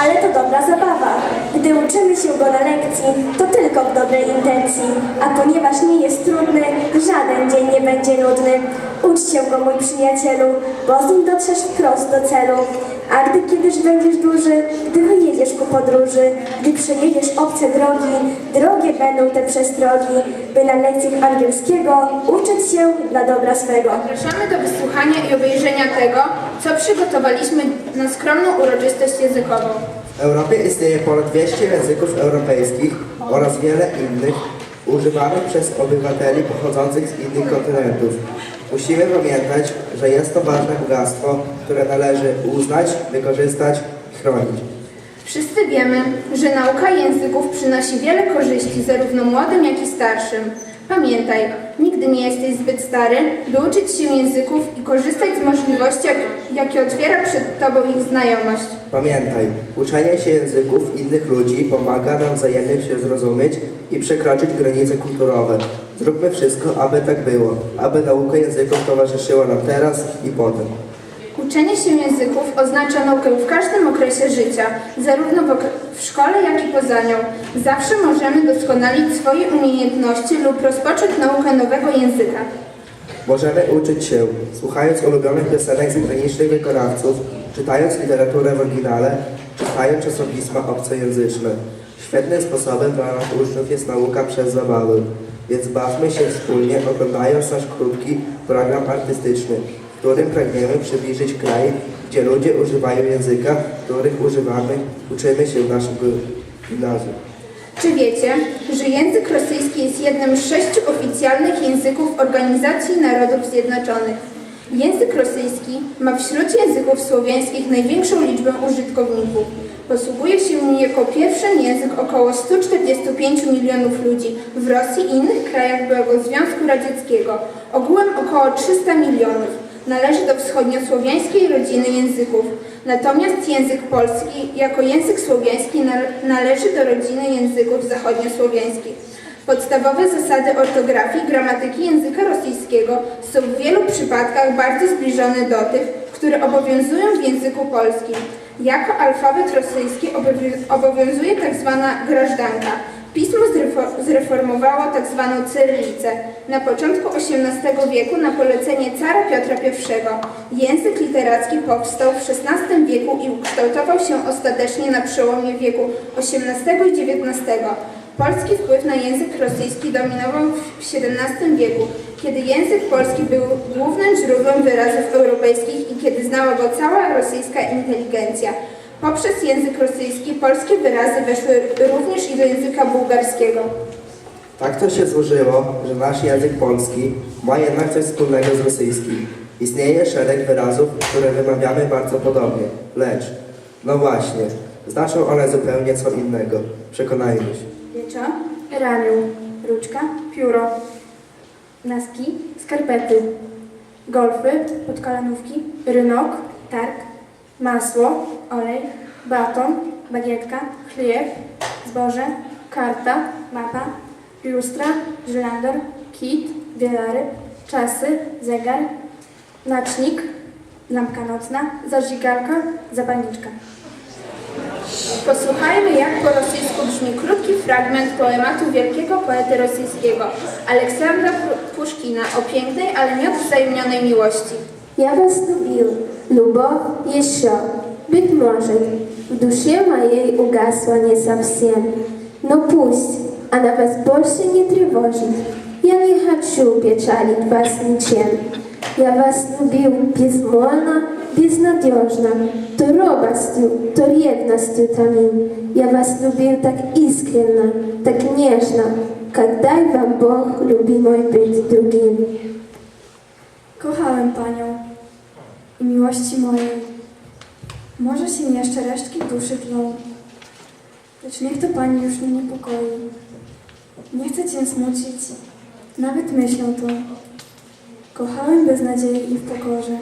ale to dobra zabawa. Gdy uczymy się go na lekcji, to tylko w dobrej intencji. A ponieważ nie jest trudny, żaden dzień nie będzie nudny. Ucz się go, mój przyjacielu, bo z nim dotrzesz wprost do celu. A gdy kiedyś będziesz duży, gdy wyjedziesz ku podróży, gdy przejedziesz obce drogi, drogie będą te przestrogi, by na lekcjach angielskiego uczyć się dla dobra swego. Zapraszamy do wysłuchania i obejrzenia tego, co przygotowaliśmy na skromną uroczystość językową. W Europie istnieje ponad 200 języków europejskich oraz wiele innych używanych przez obywateli pochodzących z innych kontynentów. Musimy pamiętać, że jest to ważne bogactwo, które należy uznać, wykorzystać i chronić. Wszyscy wiemy, że nauka języków przynosi wiele korzyści zarówno młodym, jak i starszym. Pamiętaj, nigdy nie jesteś zbyt stary, by uczyć się języków i korzystać z możliwości, jak- jakie otwiera przed Tobą ich znajomość. Pamiętaj, uczenie się języków innych ludzi pomaga nam wzajemnie się zrozumieć i przekroczyć granice kulturowe. Zróbmy wszystko, aby tak było, aby nauka języków towarzyszyła nam teraz i potem. Uczenie się języków oznacza naukę w każdym okresie życia, zarówno w, szkole, jak i poza nią. Zawsze możemy doskonalić swoje umiejętności lub rozpocząć naukę nowego języka. Możemy uczyć się, słuchając ulubionych piosenek zagranicznych wykonawców, czytając literaturę w oryginale, czytając czasopisma obcojęzyczne. Świetnym sposobem dla nas uczniów jest nauka przez zabawę, więc bawmy się wspólnie oglądając nasz krótki program artystyczny, którym pragniemy przybliżyć kraj, gdzie ludzie używają języka, których używamy, uczymy się w naszym gimnazjum. Czy wiecie, że język rosyjski jest jednym z sześciu oficjalnych języków Organizacji Narodów Zjednoczonych? Język rosyjski ma wśród języków słowiańskich największą liczbę użytkowników. Posługuje się nim jako pierwszy język około 145 milionów ludzi w Rosji i innych krajach byłego Związku Radzieckiego, ogółem około 300 milionów. Należy do wschodniosłowiańskiej rodziny języków. Natomiast język polski jako język słowiański nale- należy do rodziny języków zachodniosłowiańskich. Podstawowe zasady ortografii gramatyki języka rosyjskiego są w wielu przypadkach bardzo zbliżone do tych, które obowiązują w języku polskim. Jako alfabet rosyjski obowiązuje tak zwana grażdanka. Pismo zrefo- zreformowało tzw. cyrylicę. Na początku XVIII wieku na polecenie cara Piotra I język literacki powstał w XVI wieku i ukształtował się ostatecznie na przełomie wieku XVIII i XIX. Polski wpływ na język rosyjski dominował w XVII wieku, kiedy język polski był głównym źródłem wyrazów europejskich i kiedy znała go cała rosyjska inteligencja. Poprzez język rosyjski polskie wyrazy weszły również i do języka bułgarskiego. Tak to się złożyło, że nasz język polski ma jednak coś wspólnego z rosyjskim. Istnieje szereg wyrazów, które wymawiamy bardzo podobnie, lecz, no właśnie, znaczą one zupełnie co innego. Przekonajmy się. Wieczo, ramię, ruczka, pióro, naski, skarpety, golfy, podkolanówki, rynok, targ, masło, olej, baton, bagietka, chlieb, zboże, karta, mapa, lustra, żylandor, kit, wielary, czasy, zegar, nacznik, lampka nocna, zażigalka, zapalniczka. Posłuchajmy, jak po rosyjsku brzmi krótki fragment poematu wielkiego poety rosyjskiego Aleksandra Puszkina o pięknej, ale nieodwzajemnionej miłości. Ja was lubił, любовь еще, быть может, в душе моей угасла не совсем. Но пусть она вас больше не тревожит, я не хочу печалить вас ничем. Я вас любил безмолвно, безнадежно, то робостью, то ревностью томим. Я вас любил так искренно, так нежно, как дай вам Бог, любимой, быть другим. Kochałem Panią i miłości mojej. Może się jeszcze resztki duszy tlą, lecz niech to Pani już nie niepokoi. Nie chcę Cię smucić, nawet myślą tą. Kochałem bez nadziei i w pokorze.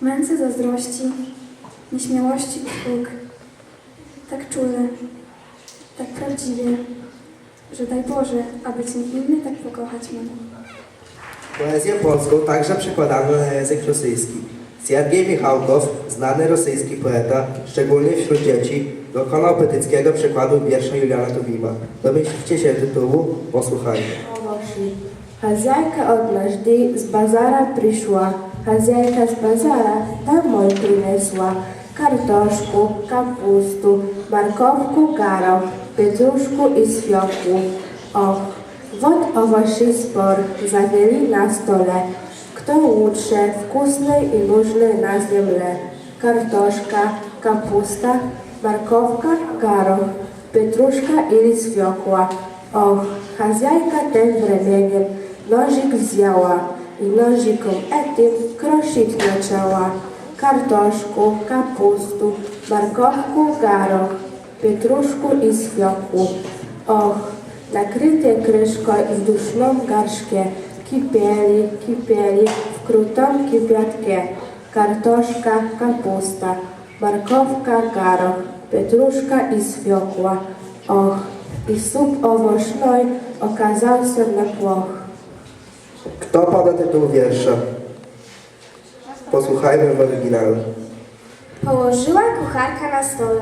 Męce zazdrości, nieśmiałości trwóg. Tak czule, tak prawdziwie, że daj Boże, aby Cię inny tak pokochać mógł. Poezję polską także przekładano na język rosyjski. Siergiej Michałkow, znany znany rosyjski poeta, szczególnie wśród dzieci, dokonał poetyckiego przekładu wiersza Juliana Tuwima. Domyślcie się tytułu, posłuchajcie. Овощи. Хозяйка однажды с базара пришла. Хозяйка с базара домой принесла. Картошку, капусту, морковку, горох, петрушку и свеклу. Ох, вот овощи спор завели на столе. Кто лучше, вкусный и нужный на земле? Картошка, капуста, морковка, горох, петрушка или свекла. Ох, хозяйка тем временем ножик взяла и ножиком этим крошить начала. Картошку, капусту, морковку, горох, петрушку и свеклу. Ох, накрытые крышкой в душном горшке кипели, кипели в крутом кипятке. Картошка, капуста, морковка, горох, петрушка и свекла. Ох, i суп овощной оказался неплох. Kto poda tytuł wiersza? Posłuchajmy w oryginale. Położyła kucharka na stole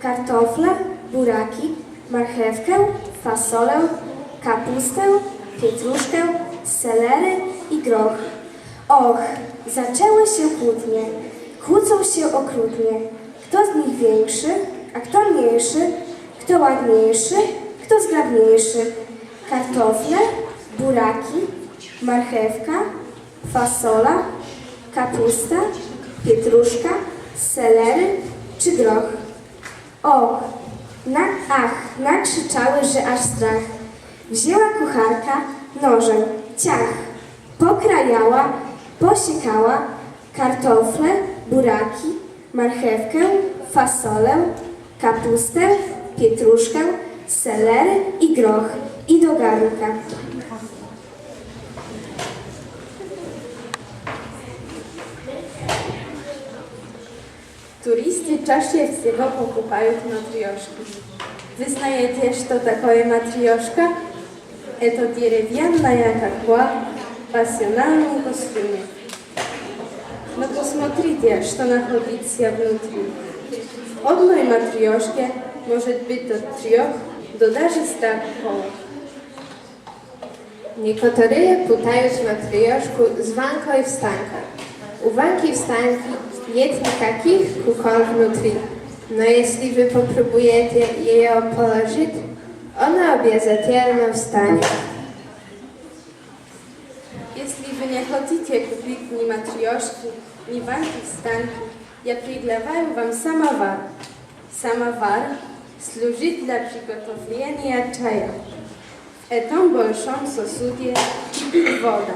kartofle, buraki, marchewkę, fasolę, kapustę, pietruszkę, selery i groch. Och, zaczęły się kłótnie. Kłócą się okrutnie. Kto z nich większy, a kto mniejszy, kto ładniejszy, kto zgrabniejszy. Kartofle, buraki, marchewka, fasola, kapusta, pietruszka, selery czy groch. Och, na, ach, nakrzyczały, że aż strach. Wzięła kucharka nożem, ciach, pokrajała, posiekała kartofle, buraki, marchewkę, fasolę, kapustę, pietruszkę, selery i groch i do garnka. Туристы чаще всего покупают матрешку. Вы знаете, что такое матрешка? Это деревянная кукла в пассионарном костюме. Но посмотрите, что находится внутри. В одной матрешке может быть до трех, до даже ста кукол. Некоторые путают матрioszku z Wanką i wstanka. U Wanki i wstanki нет никаких кукол внутри. Но если вы попробуете ее положить, она обязательно встанет. Если вы не хотите купить ни матрешки, ни ванки встанки, я предлагаю вам самовар. Самовар служит для приготовления чая. В этом большом сосуде кипит вода,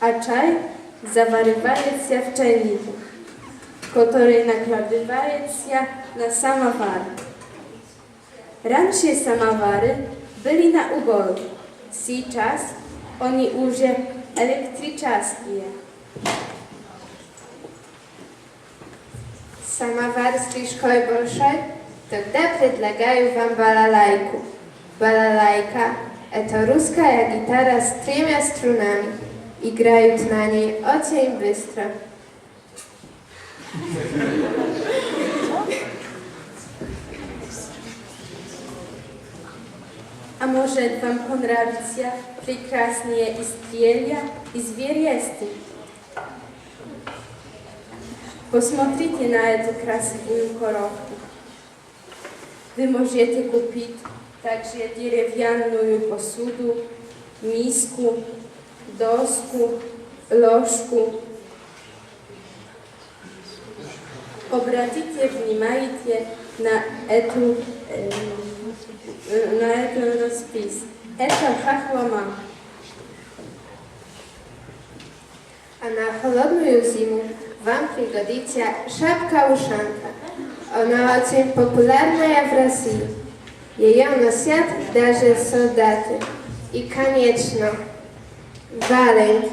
а чай заваривается в чайнике, который накладывается на самовар. Раньше самовары были на уголь, сейчас они уже электрические. Самовар слишком большой, тогда предлагаю вам балалайку. Балалайка – это русская гитара с тремя струнами. Играют на ней очень быстро. может вам понравится прекрасные изделия из вересты? Посмотрите на эту красивую коробку. Вы можете купить также деревянную посуду, миску, доску, ложку. Обратите внимание на эту эм, э, на этот распис. Это хахлама. A na холодную зиму вам пригодится шапка-ушанка. Она очень популярная в России. Ее носят даже солдаты. И, конечно, валенки.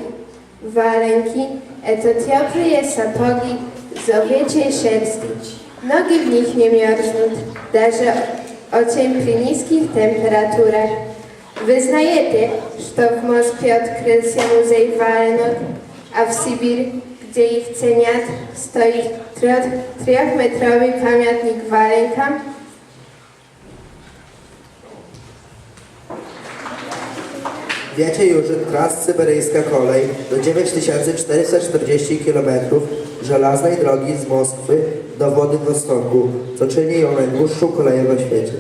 Валенки – это теплые сапоги из овечьей шерсти. Ноги в них не мерзнут, даже cień przy niskich temperaturach. Wyznajecie, że w Moskwie odkrył się muzej walnut, a w Sibir, gdzie ich ceniat, stoi triochmetrowy pamiętnik walenka. Wiecie już, że transsyberyjska kolej do 9440 km żelaznej drogi z Moskwy do Władywostoku, co czyni ją najdłuższą koleją na świecie.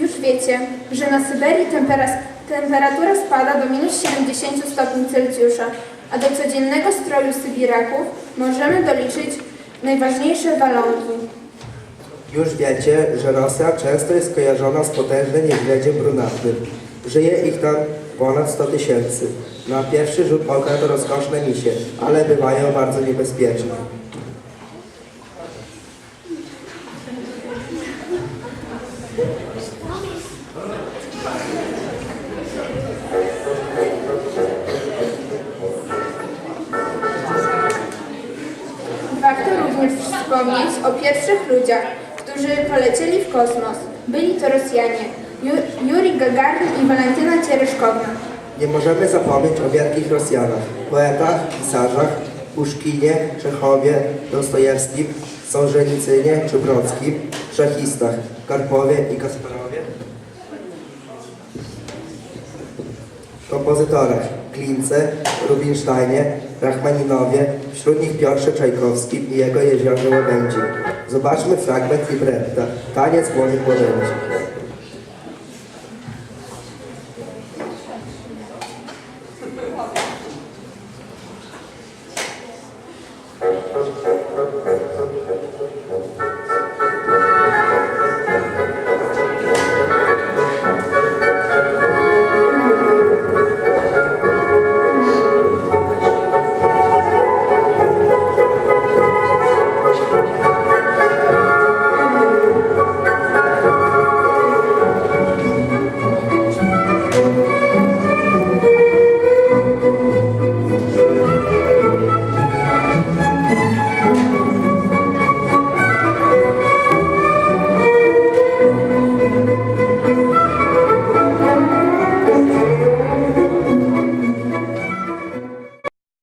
Już wiecie, że na Syberii tempera- temperatura spada do minus 70 stopni Celsjusza, a do codziennego stroju Sybiraków możemy doliczyć najważniejsze walonki. Już wiecie, że Rosja często jest kojarzona z potężnym niedźwiedziem brunatnym. Żyje ich tam ponad 100 tysięcy. Na pierwszy rzut oka to rozkoszne misie, ale bywają bardzo niebezpieczne. Wspomnieć o pierwszych ludziach, którzy polecieli w kosmos. Byli to Rosjanie, Ju- Juri Gagarin i Walentyna Ciereszkowna. Nie możemy zapomnieć o wielkich Rosjanach, poetach, pisarzach, Puszkinie, Czechowie, Dostojewskim, Solżenicynie czy Brodskim, szachistach, Karpowie i Kasparowie, kompozytorach, Klince, Rubinsteinie, Rachmaninowie, wśród nich Piotrze Czajkowskim i jego jeziorze Łabędzi. Zobaczmy fragment libretta, Taniec młodych łabędzi.